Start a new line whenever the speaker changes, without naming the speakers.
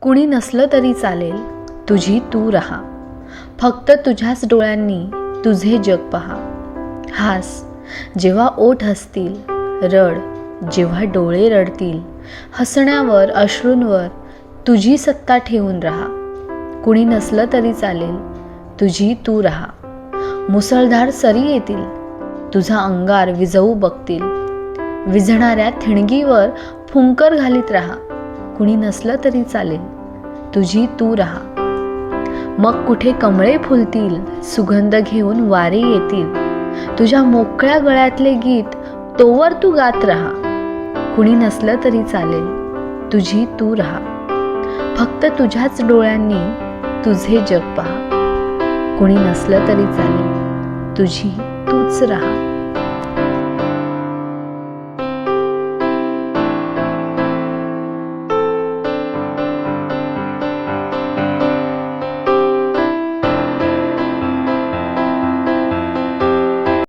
कुणी नसलं तरी चालेल तुझी तू राहा. फक्त तुझ्याच डोळ्यांनी तुझे जग पहा. हास जेव्हा ओठ हसतील रड जेव्हा डोळे रडतील हसण्यावर अश्रूंवर तुझी सत्ता ठेवून राहा. कुणी नसलं तरी चालेल तुझी तू राहा. मुसळधार सरी येतील तुझा अंगार विजवू बघतील. विझणाऱ्या थिणगीवर फुंकर घालीत राहा. कुणी नसलं तरी चालेल. तुझी तू राहा. मग कुठे कमळे फुलतील सुगंध घेऊन वारे येतील. तुझ्या मोकळ्या गळ्यातले गीत तोवर तू गात राहा. कुणी नसलं तरी चालेल. तुझी तू राहा. फक्त तुझ्याच डोळ्यांनी तुझे जग पहा. कुणी नसलं तरी चालेल. तुझी तूच राहा.